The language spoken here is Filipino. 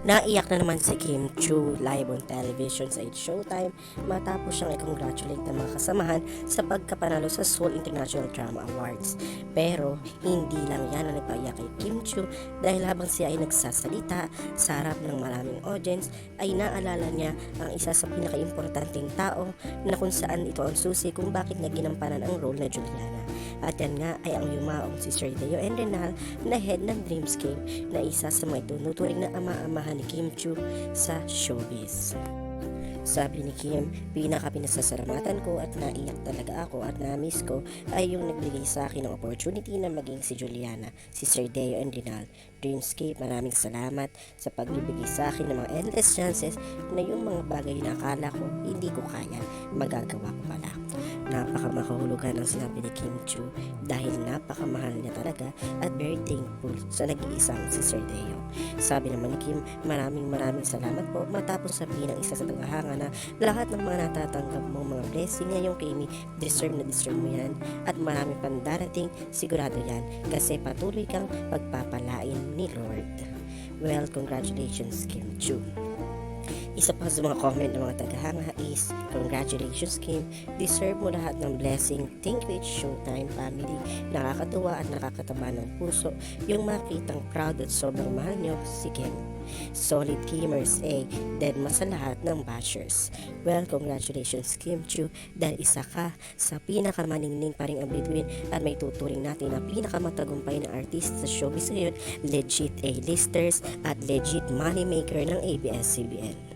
Naiyak na naman si Kim Chu live on television sa It's Showtime matapos siyang i-congratulate ng mga kasamahan sa pagkapanalo sa Seoul International Drama Awards. Pero hindi lang yan ang nagpaiyak kay Kim Chu dahil habang siya ay nagsasalita sa harap ng maraming audience ay naalala niya ang isa sa pinakaimportanteng tao na kung saan ito ang susi kung bakit niya ginampanan ang role na Juliana. At yan nga ay ang yumaong si Sir Deo and Renal na head ng Dreamscape na isa sa mga tunuturing na ama-amahan ni Kim Chu sa showbiz. Sabi ni Kim, pinaka-pinasasalamatan ko at naiyak talaga ako at na-miss ko ay yung nagbigay sa akin ng opportunity na maging si Juliana, si Sir Deo and Rinal. Dreamscape, maraming salamat sa pagbibigay sa akin ng mga endless chances na yung mga bagay na akala ko hindi ko kaya, magagawa ko pala. Napakamahulugan ang sinabi ni Kim Chu dahil napakamahal niya talaga at very thankful sa nag-iisang si Sir Deo. Sabi naman ni Kim, maraming maraming salamat po matapos sabihin ng isa sa tagahanga na lahat ng mga natatanggap mong mga blessing ngayong Kimi, deserve na deserve mo yan at marami pang darating, sigurado yan kasi patuloy kang pagpapalain ni Lord. Well, congratulations Kim Chu. Isa pa sa mga comment ng mga tagahanga is, Congratulations Kim, deserve mo lahat ng blessing. Thank you it's Showtime family. Nakakatuwa at nakakataba ng puso yung makitang proud at sobrang mahal nyo si Kim. Solid Kimers A, deadma sa lahat ng bashers. Well, congratulations Kim Chu dahil isa ka sa pinakamaningning pa rin ang bituin at may tuturing natin na pinakamatagumpay na artist sa showbiz ngayon, legit A-listers at legit moneymaker ng ABS-CBN.